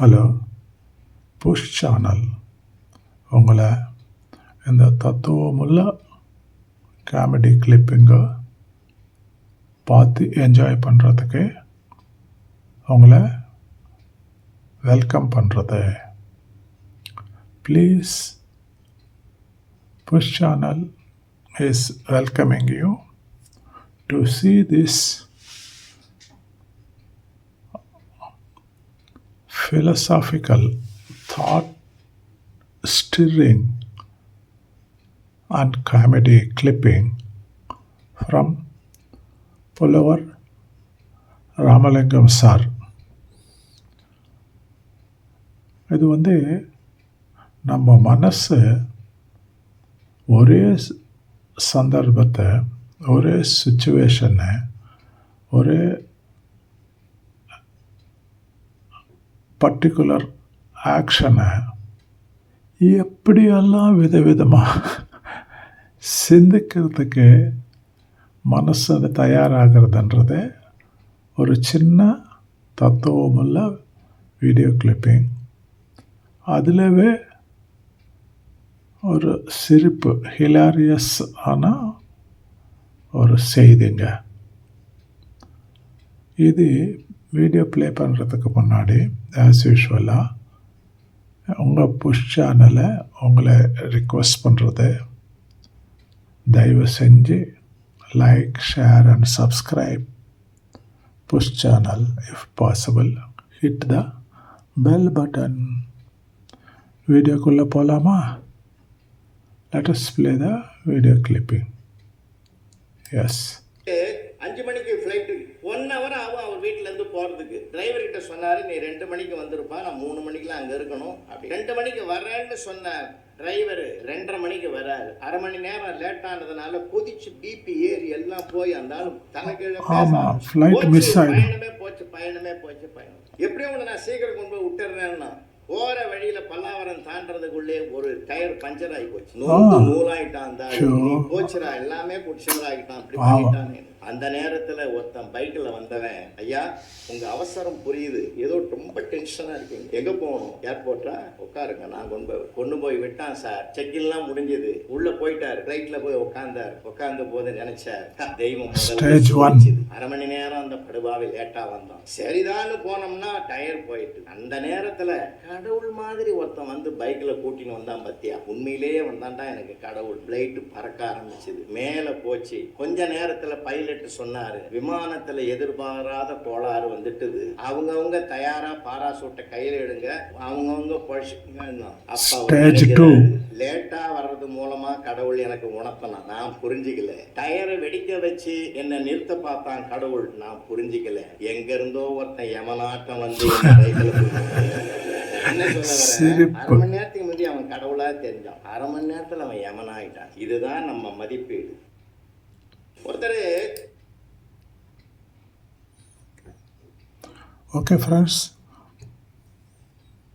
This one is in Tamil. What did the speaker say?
ஹலோ புஷ் சேனல் உங்களை இந்த தத்துவமுள்ள காமெடி கிளிப்பிங்கை பார்த்து என்ஜாய் பண்ணுறதுக்கு உங்களை வெல்கம் பண்ணுறது please push channel is welcoming you to see this philosophical thought stirring and comedy clipping from Pullover Ramalingam sir இது வந்து நம்ம மனசு ஒரே சந்தர்ப்பத்தை ஒரே சுச்சுவேஷனை ஒரே பர்டிகுலர் ஆக்ஷனை எப்படியெல்லாம் விதவிதமாக சிந்திக்கிறதுக்கு மனசு அது தயாராகிறதுன்றது ஒரு சின்ன தத்துவமுள்ள வீடியோ கிளிப்பிங் அதிலவே ஒரு சிரிப்பு ஹிலாரியஸ் ஆனால் ஒரு செய்திங்க. இது வீடியோ ப்ளே பண்ணுறதுக்கு முன்னாடி ஆஸ் யூஷுவலாக உங்கள் புஷ் சேனலை உங்களை ரிக்வெஸ்ட் பண்ணுறது தயவு செஞ்சு like share and subscribe push channel if possible hit the bell button வீடியோக்குள்ளே போகலாமா let's play the video clipping S அஞ்சு மணிக்கு ஃப்ளைட்டு ஒன் ஹவர் ஆகும் அவர் வீட்ல இருந்து போறதுக்கு. டிரைவர் கிட்ட சொன்னாரு நீ ரெண்டு மணிக்கு வந்திருப்பா நான் மூணு மணிக்கெல்லாம் அங்க இருக்கணும். அப்படி ரெண்டு மணிக்கு வர்றேன்னு சொன்ன டிரைவர் ரெண்டரை மணிக்கு வராரு. அரை மணி நேரம் லேட் ஆனதுனால கொதிச்சு பிபி ஏறி எல்லாம் போய் அந்த ஆளு ஆயிடும். பயணமே போச்சு பயணமே போச்சு பயணம். எப்படியும் உன்னை நான் சீக்கிரம் கொண்டு போய் விட்டுறேன்னா போற வழியில பல்லாவரம் தாண்டறதுக்குள்ளே ஒரு டயர் பஞ்சர் ஆகி போச்சு. நூலாயிட்டான். நீ போச்சுடா எல்லாமே குடிச்சதாகிட்டான் அப்படி. பண்ணிட்டானே அந்த நேரத்துல ஒருத்தன் பைக்ல வந்தவன் ஐயா உங்க அவசரம் புரியுது. ஏதோ ரொம்ப டென்ஷனா இருக்கீங்க. எங்க போகணும்? ஏர்போர்ட்டா உட்காருங்க. நான் கொண்டு போய் கொண்டு போய் விட்டான் சார் செக்கின்லாம் முடிஞ்சது. உள்ள போயிட்டாரு. ஃப்ளைட்ல போய் உட்கார்ந்தார். உட்கார்ந்த போது நினைச்சார் "ஹ, தெய்வம் முதல்ல Stage one. சோதிச்சுது." அரை மணி நேரம் அந்த படுபாவை லேட்டா வந்தோம் சரிதான்னு போனோம்னா டயர் போயிட்டு. அந்த நேரத்துல கடவுள் மாதிரி ஒருத்தன் வந்து பைக்ல கூட்டின்னு வந்தான் பத்தியா? உண்மையிலேயே வந்தான்டா எனக்கு கடவுள். பிளைட் பறக்க ஆரம்பிச்சது. மேல போச்சு. கொஞ்ச நேரத்துல பைலட் சொன்னாரு. விமானத்துல எதிர்பாராத கோளாறு வந்துட்டுது. அவங்கவங்க தயாரா பாராசூட்டை கையில எடுங்க. அவங்கவங்க பழிச்சுங்க அப்ப அவர் Stage நினைக்கிறாரு, two. லேட்டா வர்றது மூலமா கடவுள் எனக்கு உணர்த்தலாம் நான் புரிஞ்சுக்கல. டயரை வெடிக்க வச்சு என்ன நிறுத்த பார்த்தான் கடவுள். நான் புரிஞ்சுக்கல. எங்க இருந்தோ ஒருத்தன் யமனாட்டம் வந்து என்ன சொல்ல. அரை மணி நேரத்துக்கு முந்தி அவன் கடவுளா தெரிஞ்சான். அரை மணி நேரத்துல அவன் யமனாயிட்டான். இதுதான் நம்ம மதிப்பீடு. ஒருத்தர் ஓகே ஃப்ரெண்ட்ஸ்